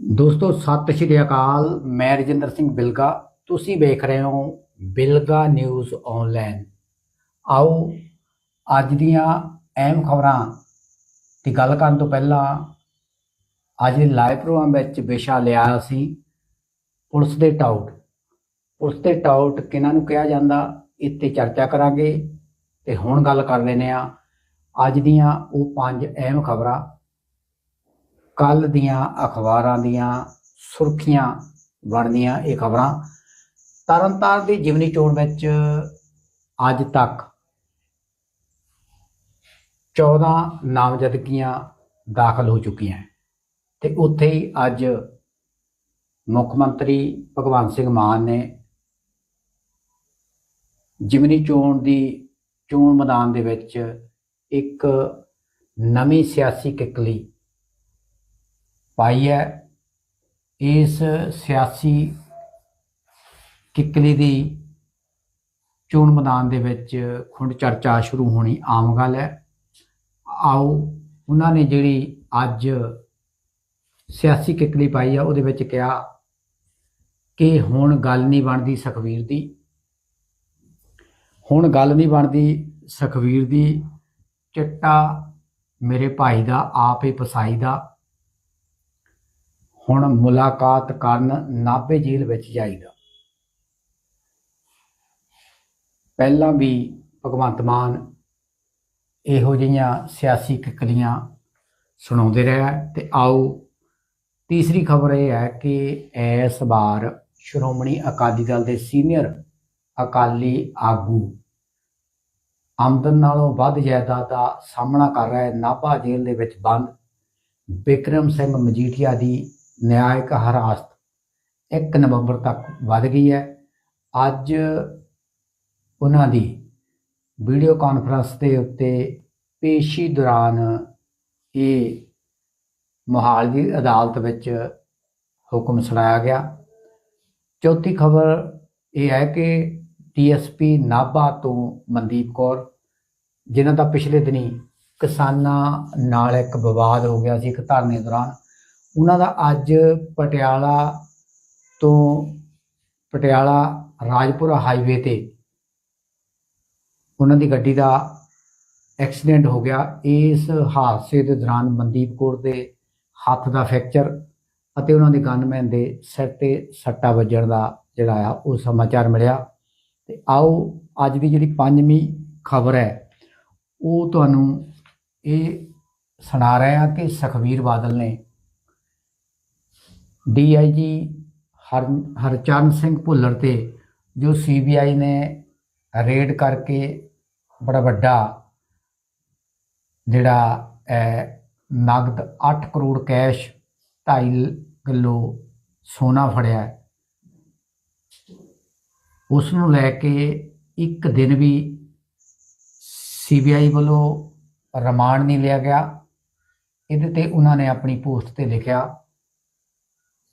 ਦੋਸਤੋ, ਸਤਿ ਸ਼੍ਰੀ ਅਕਾਲ। ਮੈਂ ਰਜਿੰਦਰ ਸਿੰਘ ਬਿਲਗਾ। ਤੁਸੀਂ ਵੇਖ ਰਹੇ ਹੋ ਬਿਲਗਾ ਨਿਊਜ਼ ਆਨਲਾਈਨ ਆਓ, ਅੱਜ ਦੀਆਂ ਅਹਿਮ ਖਬਰਾਂ ਦੀ ਗੱਲ ਕਰਨ ਤੋਂ ਪਹਿਲਾਂ ਅੱਜ ਦੇ ਲਾਈਵ ਪ੍ਰੋਗਰਾਮ ਵਿੱਚ ਵਿਸ਼ਾ ਲਿਆ ਸੀ, ਪੁਲਿਸ ਦੇ ਟਾਊਟ ਪੁਲਿਸ ਦੇ ਟਾਊਟ ਕਿਹਨਾਂ ਨੂੰ ਕਿਹਾ ਜਾਂਦਾ, ਇੱਥੇ ਚਰਚਾ ਕਰਾਂਗੇ ਤੇ ਹੁਣ ਗੱਲ ਕਰ ਲੈਨੇ ਆ ਅੱਜ ਦੀਆਂ ਉਹ ਪੰਜ ਅਹਿਮ ਖਬਰਾਂ। ਕੱਲ ਦੀਆਂ ਅਖਬਾਰਾਂ ਦੀਆਂ ਸੁਰਖੀਆਂ ਬਣਦੀਆਂ ਇਹ ਖਬਰਾਂ। ਤਰਨਤਾਰਨ ਦੀ ਜਿਮਨੀ ਚੋਣ ਵਿੱਚ ਅੱਜ ਤੱਕ 14 ਨਾਮਜ਼ਦਗੀਆਂ ਦਾਖਲ ਹੋ ਚੁੱਕੀਆਂ ਹੈ ਤੇ ਉੱਥੇ ਹੀ ਅੱਜ ਮੁੱਖ ਮੰਤਰੀ ਭਗਵੰਤ ਸਿੰਘ ਮਾਨ ਨੇ ਜਿਮਨੀ ਚੋਣ ਦੀ, ਚੋਣ ਮੈਦਾਨ ਦੇ ਵਿੱਚ ਇੱਕ ਨਵੀਂ ਸਿਆਸੀ ਕਿਕਲੀ ਪਾਈ ਹੈ। ਇਸ ਸਿਆਸੀ ਕਿੱਕਲੀ ਦੀ ਚੋਣ ਮੈਦਾਨ ਦੇ ਵਿੱਚ ਖੁੰਡ ਚਰਚਾ ਸ਼ੁਰੂ ਹੋਣੀ ਆਮ ਗੱਲ ਹੈ। ਆਓ, ਉਹਨਾਂ ਨੇ ਜਿਹੜੀ ਅੱਜ ਸਿਆਸੀ ਕਿੱਕਲੀ ਪਾਈ ਆ, ਉਹਦੇ ਵਿੱਚ ਕਿਹਾ ਕਿ ਹੁਣ ਗੱਲ ਨਹੀਂ ਬਣਦੀ ਸੁਖਵੀਰ ਦੀ। ਹੁਣ ਗੱਲ ਨਹੀਂ ਬਣਦੀ ਸੁਖਵੀਰ ਦੀ। ਚਿੱਟਾ ਮੇਰੇ ਭਾਈ ਦਾ, ਆਪ ਹੀ ਪਸਾਈ ਦਾ। ਹੁਣ ਮੁਲਾਕਾਤ ਕਰਨ ਨਾਭੇ ਜੇਲ੍ਹ ਵਿੱਚ ਜਾਈਦਾ। ਪਹਿਲਾਂ ਵੀ ਭਗਵੰਤ ਮਾਨ ਇਹੋ ਜਿਹੀਆਂ ਸਿਆਸੀ ਕਿਕਲੀਆਂ ਸੁਣਾਉਂਦੇ ਰਿਹਾ ਤੇ ਆਓ ਤੀਸਰੀ ਖਬਰ ਇਹ ਹੈ ਕਿ ਇਸ ਵਾਰ ਸ਼੍ਰੋਮਣੀ ਅਕਾਲੀ ਦਲ ਦੇ ਸੀਨੀਅਰ ਅਕਾਲੀ ਆਗੂ ਆਮਦਨ ਨਾਲੋਂ ਵੱਧ ਜਾਇਦਾਦ ਦਾ ਸਾਹਮਣਾ ਕਰ ਰਿਹਾ ਹੈ। ਨਾਭਾ ਜੇਲ੍ਹ ਦੇ ਵਿੱਚ ਬੰਦ ਬਿਕਰਮ ਸਿੰਘ ਮਜੀਠੀਆ ਦੀ ਨਿਆਇਕ ਹਰਾਸਤ 1 ਨਵੰਬਰ ਤੱਕ ਵੱਧ ਗਈ ਹੈ। ਅੱਜ ਉਹਨਾਂ ਦੀ ਵੀਡੀਓ ਕਾਨਫਰੰਸ ਦੇ ਉੱਤੇ ਪੇਸ਼ੀ ਦੌਰਾਨ ਇਹ ਮੋਹਾਲੀ ਦੀ ਅਦਾਲਤ ਵਿੱਚ ਹੁਕਮ ਸੁਣਾਇਆ ਗਿਆ। ਚੌਥੀ ਖਬਰ ਇਹ ਹੈ ਕਿ ਡੀਐਸਪੀ ਨਾਭਾ ਤੋਂ ਮਨਦੀਪ ਕੌਰ, ਜਿਨ੍ਹਾਂ ਦਾ ਪਿਛਲੇ ਦਿਨੀ ਕਿਸਾਨਾਂ ਨਾਲ ਇੱਕ ਵਿਵਾਦ ਹੋ ਗਿਆ ਸੀ ਇੱਕ ਧਰਨੇ ਦੌਰਾਨ ਉਹਨਾਂ ਦਾ ਅੱਜ ਪਟਿਆਲਾ ਤੋਂ ਪਟਿਆਲਾ ਰਾਜਪੁਰਾ ਹਾਈਵੇ ਤੇ ਉਹਨਾਂ ਦੀ ਗੱਡੀ ਦਾ ਐਕਸੀਡੈਂਟ ਹੋ ਗਿਆ। ਇਸ ਹਾਦਸੇ ਦੇ ਦੌਰਾਨ ਮਨਦੀਪ ਕੌਰ ਦੇ ਹੱਥ ਦਾ ਫ੍ਰੈਕਚਰ ਅਤੇ ਉਹਨਾਂ ਦੇ ਗਨਮੈਨ ਦੇ ਸਿਰ ਤੇ ਸੱਟਾ ਵੱਜਣ ਦਾ ਜਿਹੜਾ ਆ, ਉਹ ਸਮਾਚਾਰ ਮਿਲਿਆ। ਤੇ ਆਓ, ਅੱਜ ਦੀ ਜਿਹੜੀ ਪੰਜਵੀਂ ਖਬਰ ਹੈ, ਉਹ ਤੁਹਾਨੂੰ ਇਹ ਸੁਣਾ ਰਹੇ ਹਾਂ ਕਿ ਸੁਖਵੀਰ ਬਾਦਲ ਨੇ ਡੀਆਈਜੀ ਹਰ ਹਰਚਰਨ ਸਿੰਘ ਭੁੱਲਰ ਤੇ, ਜੋ ਸੀਬੀਆਈ ਨੇ ਰੇਡ ਕਰਕੇ ਬੜਾ ਵੱਡਾ ਜਿਹੜਾ ਹੈ ਨਗਦ 8 ਕਰੋੜ ਕੈਸ਼ 2.5 ਕਿਲੋ ਸੋਨਾ ਫੜਿਆ। ਉਸ ਨੂੰ ਲੈ ਕੇ ਇੱਕ ਦਿਨ ਵੀ ਸੀਬੀਆਈ ਵੱਲੋਂ ਰਿਮਾਂਡ ਨਹੀਂ ਲਿਆ ਗਿਆ। ਇਹਦੇ ਤੇ ਉਹਨਾਂ ਨੇ ਆਪਣੀ ਪੋਸਟ ਤੇ ਲਿਖਿਆ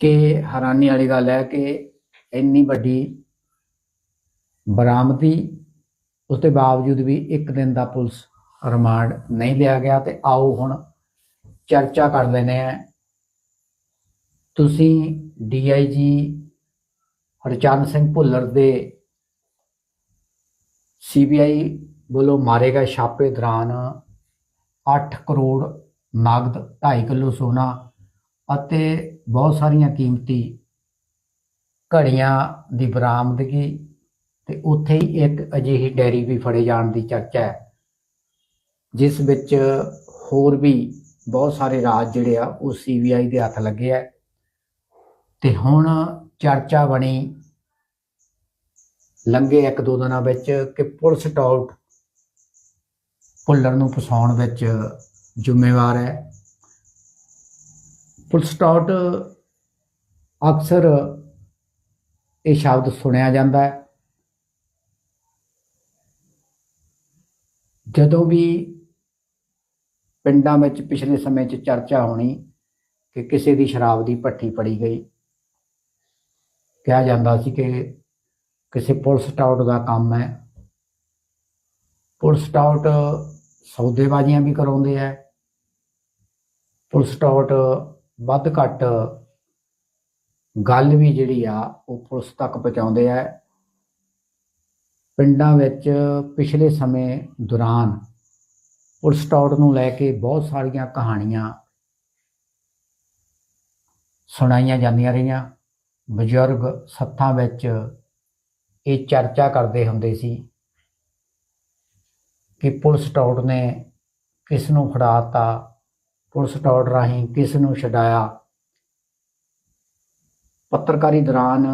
ਕਿ ਹੈਰਾਨੀ ਵਾਲੀ ਗੱਲ ਹੈ ਕਿ ਇੰਨੀ ਵੱਡੀ ਬਰਾਮਦੀ ਉਸ ਦੇ ਬਾਵਜੂਦ ਵੀ ਇੱਕ ਦਿਨ ਦਾ ਪੁਲਿਸ ਰਿਮਾਂਡ ਨਹੀਂ ਲਿਆ ਗਿਆ ਤੇ ਆਓ ਹੁਣ ਚਰਚਾ ਕਰ ਲੈਨੇ ਆ ਤੁਸੀਂ ਡੀਆਈਜੀ ਹਰਚਰਨ ਸਿੰਘ ਭੁੱਲਰ ਦੇ ਸੀਬੀਆਈ ਵੱਲੋਂ ਮਾਰੇ ਗਏ ਛਾਪੇ ਦੌਰਾਨ 8 ਕਰੋੜ ਨਗਦ 2.5 ਕਿਲੋ ਸੋਨਾ ਅਤੇ ਬਹੁਤ ਸਾਰੀਆਂ ਕੀਮਤੀ ਘੜੀਆਂ ਦੀ ਬਰਾਮਦਗੀ ਤੇ ਉੱਥੇ ਹੀ ਇੱਕ ਅਜਿਹੀ ਡੈਰੀ ਵੀ ਫੜੇ ਜਾਣ ਦੀ ਚਰਚਾ ਹੈ, ਜਿਸ ਵਿੱਚ ਹੋਰ ਵੀ ਬਹੁਤ ਸਾਰੇ ਰਾਜ ਜਿਹੜੇ ਆ, ਉਹ ਸੀਬੀਆਈ ਦੇ ਹੱਥ ਲੱਗੇ ਆ। ਤੇ ਹੁਣ ਚਰਚਾ ਬਣੀ ਲੰਗੇ ਇੱਕ ਦੋ ਦਿਨਾਂ ਵਿੱਚ ਕਿ ਪੁਲਿਸ ਟੌਟ ਭੁੱਲਰ ਨੂੰ ਫਸਾਉਣ ਵਿੱਚ ਜ਼ਿੰਮੇਵਾਰ ਹੈ। ਪੁਲਿਸ ਟੌਟ ਅਕਸਰ ਇਹ ਸ਼ਬਦ ਸੁਣਿਆ ਜਾਂਦਾ ਹੈ। ਜਦੋਂ ਵੀ ਪਿੰਡਾਂ ਵਿੱਚ ਪਿਛਲੇ ਸਮੇਂ 'ਚ ਚਰਚਾ ਹੋਣੀ ਕਿ ਕਿਸੇ ਦੀ ਸ਼ਰਾਬ ਦੀ ਭੱਠੀ ਪੜੀ ਗਈ, ਕਿਹਾ ਜਾਂਦਾ ਸੀ ਕਿ ਕਿਸੇ ਪੁਲਿਸ ਸਟਾਊਟ ਦਾ ਕੰਮ ਹੈ। ਪੁਲਿਸ ਸਟਾਊਟ ਸੌਦੇਬਾਜ਼ੀਆਂ ਵੀ ਕਰਾਉਂਦੇ ਆ ਪੁਲਿਸ ਸਟਾਊਟ ਵੱਧ ਘੱਟ ਗੱਲ ਵੀ ਜਿਹੜੀ ਆ, ਉਹ ਪੁਲਿਸ ਤੱਕ ਪਹੁੰਚਾਉਂਦੇ ਆ। ਪਿੰਡਾਂ ਵਿੱਚ ਪਿਛਲੇ ਸਮੇਂ ਦੌਰਾਨ ਪੁਲਿਸ ਟੌੜ ਨੂੰ ਲੈ ਕੇ ਬਹੁਤ ਸਾਰੀਆਂ ਕਹਾਣੀਆਂ ਸੁਣਾਈਆਂ ਜਾਂਦੀਆਂ ਰਹੀਆਂ। ਬਜ਼ੁਰਗ ਸੱਥਾਂ ਵਿੱਚ ਇਹ ਚਰਚਾ ਕਰਦੇ ਹੁੰਦੇ ਸੀ ਕਿ ਪੁਲਿਸ ਟੌੜ ਨੇ ਕਿਸ ਨੂੰ ਫੜਾਤਾ ਪੁਲਿਸ ਟੌੜ ਰਾਹੀਂ ਕਿਸ ਨੂੰ ਛਡਾਇਆ? ਪੱਤਰਕਾਰੀ ਦੌਰਾਨ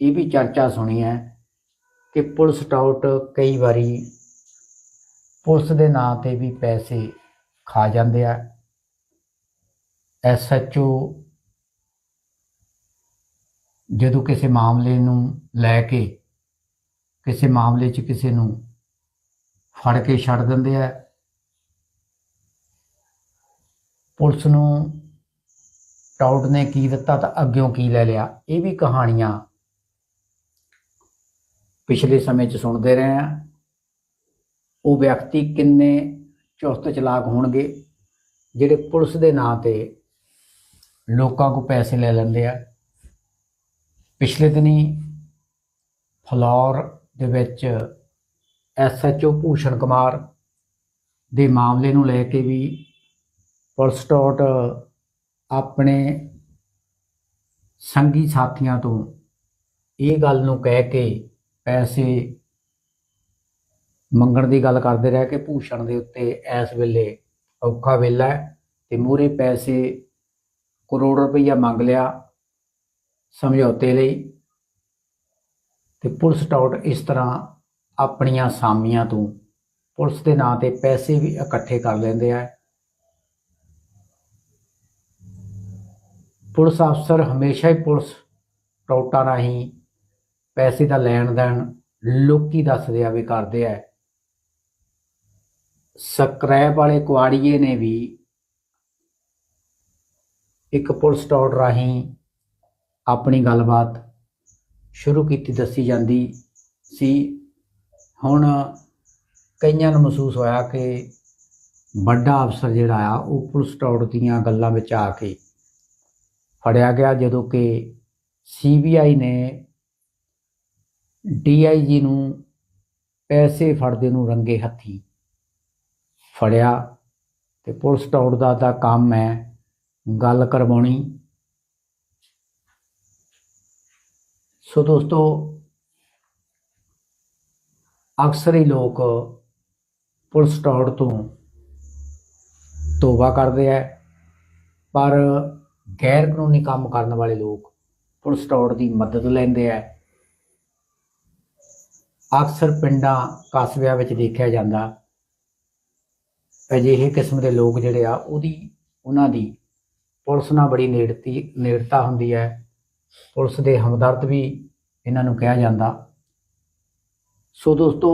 ਇਹ ਵੀ ਚਰਚਾ ਸੁਣੀ ਹੈ ਕਿ ਪੁਲਿਸ ਟੌਟ ਕਈ ਵਾਰੀ ਪੁਲਿਸ ਦੇ ਨਾਂ ਤੇ ਵੀ ਪੈਸੇ ਖਾ ਜਾਂਦੇ ਆ। ਐਸਐਚਓ ਜਦੋਂ ਕਿਸੇ ਮਾਮਲੇ ਨੂੰ ਲੈ ਕੇ, ਕਿਸੇ ਮਾਮਲੇ 'ਚ ਕਿਸੇ ਨੂੰ ਫੜ ਕੇ ਛੱਡ ਦਿੰਦੇ ਆ ਪੁਲਿਸ ਨੂੰ ਟਾਊਟ ਨੇ ਕੀ ਦਿੱਤਾ ਤਾਂ ਅੱਗਿਓਂ ਕੀ ਲੈ ਲਿਆ, ਇਹ ਵੀ ਕਹਾਣੀਆਂ ਪਿਛਲੇ ਸਮੇਂ 'ਚ ਸੁਣਦੇ ਰਹੇ ਆ ਉਹ ਵਿਅਕਤੀ ਕਿੰਨੇ ਚੁਸਤ ਚਲਾਕ ਹੋਣਗੇ, ਜਿਹੜੇ ਪੁਲਿਸ ਦੇ ਨਾਂ ਤੇ ਲੋਕਾਂ ਕੋ ਪੈਸੇ ਲੈ ਲੈਂਦੇ ਆ। ਪਿਛਲੇ ਦਿਨੀ ਫਲੌਰ ਦੇ ਵਿੱਚ ਐਸਐਚਓ ਭੂਸ਼ਣ ਕੁਮਾਰ ਦੇ ਮਾਮਲੇ ਨੂੰ ਲੈ ਕੇ ਵੀ ਪੁਲਿਸ ਆਪਣੇ ਸੰਗੀ ਸਾਥੀਆਂ ਤੋਂ ਇਹ ਗੱਲ ਨੂੰ ਕਹਿ ਕੇ ਪੈਸੇ ਮੰਗਣ ਦੀ ਗੱਲ ਕਰਦੇ ਰਹੇ ਕਿ ਭੂਸ਼ਣ ਦੇ ਉੱਤੇ ਇਸ ਵੇਲੇ ਔਖਾ ਵੇਲਾ ਹੈ ਤੇ ਮੂਰੇ ਪੈਸੇ ਕਰੋੜ ਰੁਪਈਆ ਮੰਗ ਲਿਆ ਸਮਝੌਤੇ ਲਈ ਤੇ ਪੁਲਿਸ ਟੌਟ ਇਸ ਤਰ੍ਹਾਂ ਆਪਣੀਆਂ ਸਾਮੀਆਂ ਤੋਂ ਪੁਲਿਸ ਦੇ ਨਾਂ ਤੇ ਪੈਸੇ ਵੀ ਇਕੱਠੇ ਕਰ ਲੈਂਦੇ ਆ। ਪੁਲਿਸ ਅਫਸਰ ਹਮੇਸ਼ਾ ਹੀ ਪੁਲਿਸ ਟੌਟਾਂ ਰਾਹੀਂ ਪੈਸੇ ਦਾ ਲੈਣ ਦੇਣ ਲੋਕੀ ਦੱਸਦੇ ਆ ਵੀ ਕਰਦੇ ਆ। ਸਕ੍ਰੈਪ ਵਾਲੇ ਕੁਆੜੀਏ ਨੇ ਵੀ ਇੱਕ ਪੁਲਿਸ ਟੌਟ ਰਾਹੀਂ ਆਪਣੀ ਗੱਲਬਾਤ ਸ਼ੁਰੂ ਕੀਤੀ, ਦੱਸੀ ਜਾਂਦੀ ਸੀ। ਹੁਣ ਕਈਆਂ ਨੂੰ ਮਹਿਸੂਸ ਹੋਇਆ ਕਿ ਵੱਡਾ ਅਫਸਰ ਜਿਹੜਾ ਆ, ਉਹ ਪੁਲਿਸ ਟੌੜ ਦੀਆਂ ਗੱਲਾਂ ਵਿੱਚ ਆ ਕੇ ਫੜਿਆ ਗਿਆ ਜਦੋਂ ਕਿ ਸੀਬੀਆਈ ਨੇ ਡੀਆਈਜੀ ਨੂੰ ਪੈਸੇ ਫੜਦੇ ਨੂੰ ਰੰਗੇ ਹੱਥੀ ਫੜਿਆ ਤੇ ਪੁਲਿਸ ਟੌੜ ਦਾ ਦਾ ਕੰਮ ਹੈ ਗੱਲ ਕਰਵਾਉਣੀ। ਸੋ ਦੋਸਤੋ, ਅਕਸਰ ਹੀ ਲੋਕ ਪੁਲਿਸ ਟੌੜ ਤੋਂ ਤੋਬਾ ਕਰਦੇ ਆ, ਪਰ ਗੈਰ ਕਾਨੂੰਨੀ ਕੰਮ ਕਰਨ ਵਾਲੇ ਲੋਕ ਪੁਲਿਸ ਟੌੜ ਦੀ ਮਦਦ ਲੈਂਦੇ ਆ। ਅਕਸਰ ਪਿੰਡਾਂ ਕਸਬਿਆਂ ਵਿੱਚ ਦੇਖਿਆ ਜਾਂਦਾ ਅਜਿਹੇ ਕਿਸਮ ਦੇ ਲੋਕ ਜਿਹੜੇ ਆ, ਉਹਦੀ, ਉਹਨਾਂ ਦੀ ਪੁਲਿਸ ਨਾਲ ਬੜੀ ਨੇੜਤੀ, ਨੇੜਤਾ ਹੁੰਦੀ ਹੈ। ਪੁਲਿਸ ਦੇ ਹਮਦਰਦ ਵੀ ਇਹਨਾਂ ਨੂੰ ਕਿਹਾ ਜਾਂਦਾ। ਸੋ ਦੋਸਤੋ,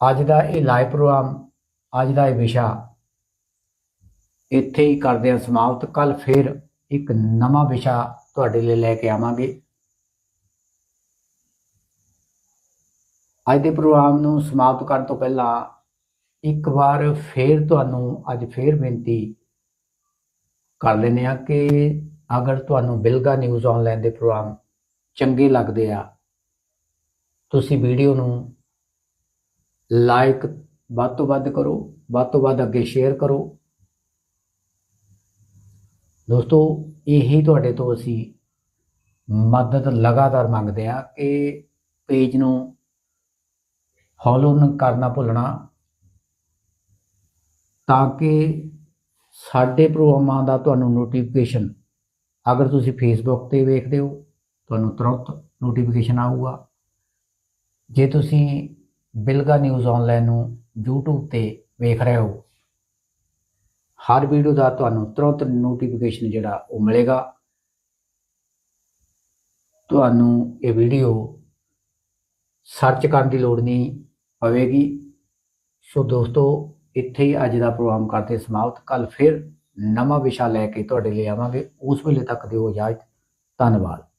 ਅੱਜ ਦਾ ਇਹ ਲਾਈਵ ਪ੍ਰੋਗਰਾਮ, ਅੱਜ ਦਾ ਇਹ ਵਿਸ਼ਾ ਇੱਥੇ ਹੀ ਕਰਦੇ ਹਾਂ ਸਮਾਪਤ। ਕੱਲ ਫਿਰ ਇੱਕ ਨਵਾਂ ਵਿਸ਼ਾ ਤੁਹਾਡੇ ਲਈ ਲੈ ਕੇ ਆਵਾਂਗੇ। ਅੱਜ ਦੇ ਪ੍ਰੋਗਰਾਮ ਨੂੰ ਸਮਾਪਤ ਕਰਨ ਤੋਂ ਪਹਿਲਾਂ ਇੱਕ ਵਾਰ ਫੇਰ ਤੁਹਾਨੂੰ ਅੱਜ ਫੇਰ ਬੇਨਤੀ ਕਰ ਲੈਨੇ ਆ ਕਿ ਅਗਰ ਤੁਹਾਨੂੰ ਬਿਲਗਾ ਨਿਊਜ਼ ਆਨਲਾਈਨ ਦੇ ਪ੍ਰੋਗਰਾਮ ਚੰਗੇ ਲੱਗਦੇ ਆ, ਤੁਸੀਂ ਵੀਡੀਓ ਨੂੰ ਲਾਈਕ ਵੱਧ ਤੋਂ ਵੱਧ ਕਰੋ, ਵੱਧ ਤੋਂ ਵੱਧ ਅੱਗੇ ਸ਼ੇਅਰ ਕਰੋ ਦੋਸਤੋ, ਇਹੀ ਤੁਹਾਡੇ ਤੋਂ ਅਸੀਂ ਮਦਦ ਲਗਾਤਾਰ ਮੰਗਦੇ ਆ ਕਿ ਪੇਜ ਨੂੰ ਫੋਲੋ ਕਰਨਾ ਭੁੱਲਣਾ ਤਾਂ ਕਿ ਸਾਡੇ ਪ੍ਰੋਗਰਾਮਾਂ ਦਾ ਤੁਹਾਨੂੰ ਨੋਟੀਫਿਕੇਸ਼ਨ ਅਗਰ ਤੁਸੀਂ ਫੇਸਬੁੱਕ ਤੇ ਵੇਖਦੇ ਹੋ, ਤੁਹਾਨੂੰ ਤੁਰੰਤ ਨੋਟੀਫਿਕੇਸ਼ਨ ਆਊਗਾ। ਜੇ ਤੁਸੀਂ ਬਿਲਗਾ ਨਿਊਜ਼ ਆਨਲਾਈਨ ਨੂੰ YouTube ਤੇ ਵੇਖ ਰਹੇ ਹੋ ਹਰ ਵੀਡੀਓ ਦਾ ਤੁਹਾਨੂੰ ਤੁਰੰਤ ਨੋਟੀਫਿਕੇਸ਼ਨ ਜਿਹੜਾ ਉਹ ਮਿਲੇਗਾ। ਤੁਹਾਨੂੰ ਇਹ ਵੀਡੀਓ ਸਰਚ ਕਰਨ ਦੀ ਲੋੜ ਨਹੀਂ ਪਵੇਗੀ। ਸੋ ਦੋਸਤੋ, ਇੱਥੇ ਹੀ ਅੱਜ ਦਾ ਪ੍ਰੋਗਰਾਮ ਕਰਦੇ ਸਮਾਪਤ। ਕੱਲ ਫਿਰ ਨਵਾਂ ਵਿਸ਼ਾ ਲੈ ਕੇ ਤੁਹਾਡੇ ਲਈ ਆਵਾਂਗੇ। ਉਸ ਵੇਲੇ ਤੱਕ ਦਿਓ ਇਜਾਜ਼ਤ। ਧੰਨਵਾਦ।